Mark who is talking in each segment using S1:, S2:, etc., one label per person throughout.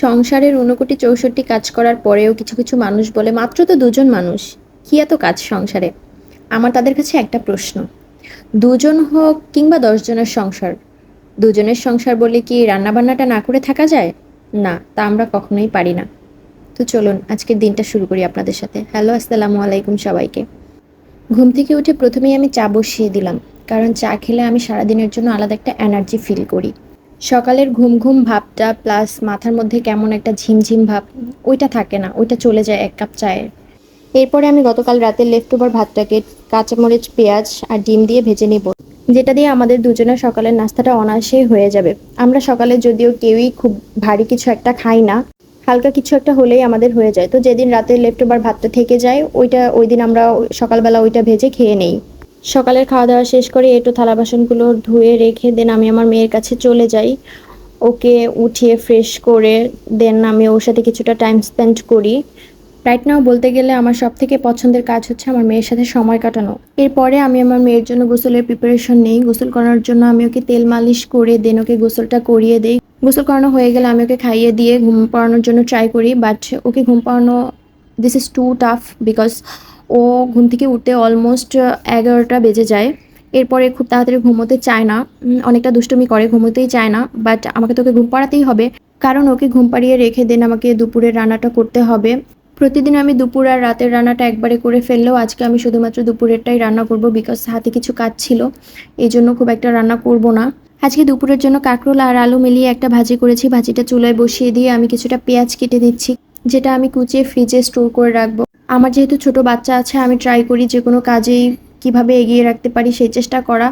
S1: সংসারের ঊনকোটি চৌষট্টি কাজ করার পরেও কিছু কিছু মানুষ বলে, মাত্র তো দুজন মানুষ, কি এত কাজ সংসারে? আমার তাদের কাছে একটা প্রশ্ন। দুজন হোক কিংবা দশজনের সংসার, দুজনের সংসার বলে কি রান্নাবান্নাটা না করে থাকা যায়? না, তা আমরা কখনোই পারি না। তো চলুন, আজকের দিনটা শুরু করি আপনাদের সাথে। হ্যালো, আসসালামু আলাইকুম সবাইকে। ঘুম থেকে উঠে প্রথমেই আমি চা বসিয়ে দিলাম, কারণ চা খেলে আমি সারাদিনের জন্য আলাদা একটা এনার্জি ফিল করি। সকালের ঘুম ঘুম ভাবটা প্লাস মাথার মধ্যে কেমন একটা ঝিমঝিম ভাব, ওইটা থাকে না, ওইটা চলে যায় এক কাপ চায়ের। এরপরে আমি গতকাল রাতে লেফট ওভার ভাতটাকে কাঁচামরিচ, পেঁয়াজ আর ডিম দিয়ে ভেজে নিব, যেটা দিয়ে আমাদের দুজনের সকালের নাস্তাটা অনায়াসেই হয়ে যাবে। আমরা সকালে যদিও কেউই খুব ভারী কিছু একটা খাই না, হালকা কিছু একটা হলেই আমাদের হয়ে যায়। তো যেদিন রাতে লেফট ওভার ভাতটা থেকে যায়, ওইটা ওই দিন আমরা সকালবেলা ওইটা ভেজে খেয়ে নেই। সকালের খাওয়া দাওয়া শেষ করে একটু থালা বাসনগুলো ধুয়ে রেখে দেন আমি আমার মেয়ের কাছে চলে যাই। ওকে উঠিয়ে ফ্রেশ করে দেন আমি ওর সাথে কিছুটা টাইম স্পেন্ড করি। রাইট নাও বলতে গেলে আমার সব থেকে পছন্দের কাজ হচ্ছে আমার মেয়ের সাথে সময় কাটানো। এরপরে আমি আমার মেয়ের জন্য গোসলের প্রিপারেশন নেই। গোসল করার জন্য আমি ওকে তেল মালিশ করে দেন, ওকে গোসলটা করিয়ে দেই। গোসল করানো হয়ে গেলে আমি ওকে খাইয়ে দিয়ে ঘুম পাড়ানোর জন্য ট্রাই করি বাট ওকে ঘুম পাড়ানো this is too tough because ও ঘুম থেকে উঠতে অলমোস্ট এগারোটা বেজে যায়। এরপরে খুব তাড়াতাড়ি ঘুমোতে চায় না। অনেকটা দুষ্টুমি করে, ঘুমোতেই চায় না। বাট আমাকে তোকে ঘুম পাড়াতেই হবে। কারণ ওকে ঘুম পাড়িয়ে রেখে দেন আমাকে দুপুরের রান্নাটা করতে হবে। প্রতিদিন আমি দুপুর আর রাতের রান্নাটা একবারে করে ফেললেও আজকে আমি শুধুমাত্র দুপুরেরটাই রান্না করব বিকজ হাতে কিছু কাজ ছিল। এই জন্য খুব একটা রান্না করব না। আজকে দুপুরের জন্য কাঁকরোল আর আলু মিলিয়ে একটা ভাজি করেছি। ভাজিটা চুলায় বসিয়ে দিয়ে আমি কিছুটা পেঁয়াজ কেটে দিচ্ছি যেটা আমি কুচিয়ে ফ্রিজে স্টোর করে রাখব। আমার যেহেতু ছোট বাচ্চা আছে, আমি ট্রাই করি যে কোনো কাজেই কীভাবে এগিয়ে রাখতে পারি সেই চেষ্টা করা।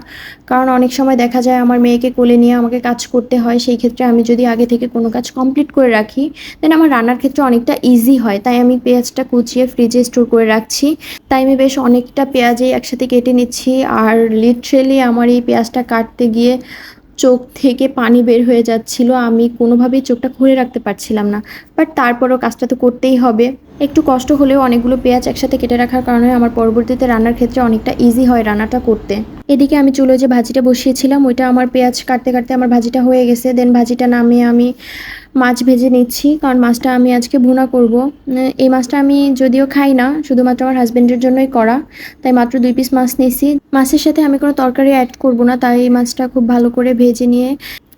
S1: কারণ অনেক সময় দেখা যায় আমার মেয়েকে কোলে নিয়ে আমাকে কাজ করতে হয়, সেই ক্ষেত্রে আমি যদি আগে থেকে কোনো কাজ কমপ্লিট করে রাখি দেন আমার রান্নার ক্ষেত্রে অনেকটা ইজি হয়। তাই আমি পেঁয়াজটা কুচিয়ে ফ্রিজে স্টোর করে রাখছি। তাই আমি বেশ অনেকটা পেঁয়াজই একসাথে কেটে নিচ্ছি। আর লিটারেলি আমার এই পেঁয়াজটা কাটতে গিয়ে চোখ থেকে পানি বের হয়ে যাচ্ছিল, আমি কোনোভাবেই চোখটা খুলে রাখতে পারছিলাম না। বাট তারপরও কাজটা তো করতেই হবে। একটু কষ্ট হলেও অনেকগুলো পেঁয়াজ একসাথে কেটে রাখার কারণে আমার পরবর্তীতে রান্নার ক্ষেত্রে অনেকটা ইজি হয় রান্নাটা করতে। এদিকে আমি চুলো যে ভাজিটা বসিয়েছিলাম, ওইটা আমার পেঁয়াজ কাটতে কাটতে আমার ভাজিটা হয়ে গেছে। দেন ভাজিটা নামিয়ে আমি মাছ ভেজে নিচ্ছি, কারণ মাছটা আমি আজকে ভুনা করব। এই মাছটা আমি যদিও খাই না, শুধুমাত্র আমার হাজবেন্ডের জন্যই করা, তাই মাত্র দুই পিস মাছ নিয়েছি। মাছের সাথে আমি কোনো তরকারি অ্যাড করব না, তাই এই মাছটা খুব ভালো করে ভেজে নিয়ে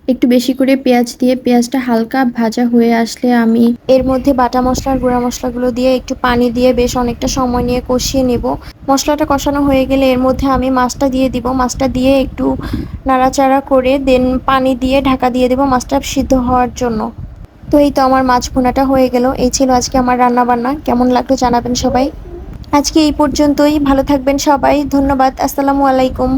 S1: একটু বেশি করে পেঁয়াজ দিয়ে পেঁয়াজটা হালকা ভাজা হয়ে আসলে আমি এর মধ্যে বাটা মশলার গুঁড়া মশলাগুলো দিয়ে একটু পানি দিয়ে বেশ অনেকটা সময় নিয়ে কষিয়ে নেব। মশলাটা কষানো হয়ে গেলে এর মধ্যে আমি মাছটা দিয়ে দিব। মাছটা দিয়ে একটু নাড়াচাড়া করে দেন পানি দিয়ে ঢাকা দিয়ে দেবো মাছটা সিদ্ধ হওয়ার জন্য। তো এই তো আমার মাছ ভুনাটা হয়ে গেল। এই ছিল আজকে আমার রান্না বান্না কেমন লাগল জানাবেন সবাই। আজকে এই পর্যন্তই। ভালো থাকবেন সবাই। ধন্যবাদ। আসসালামু আলাইকুম।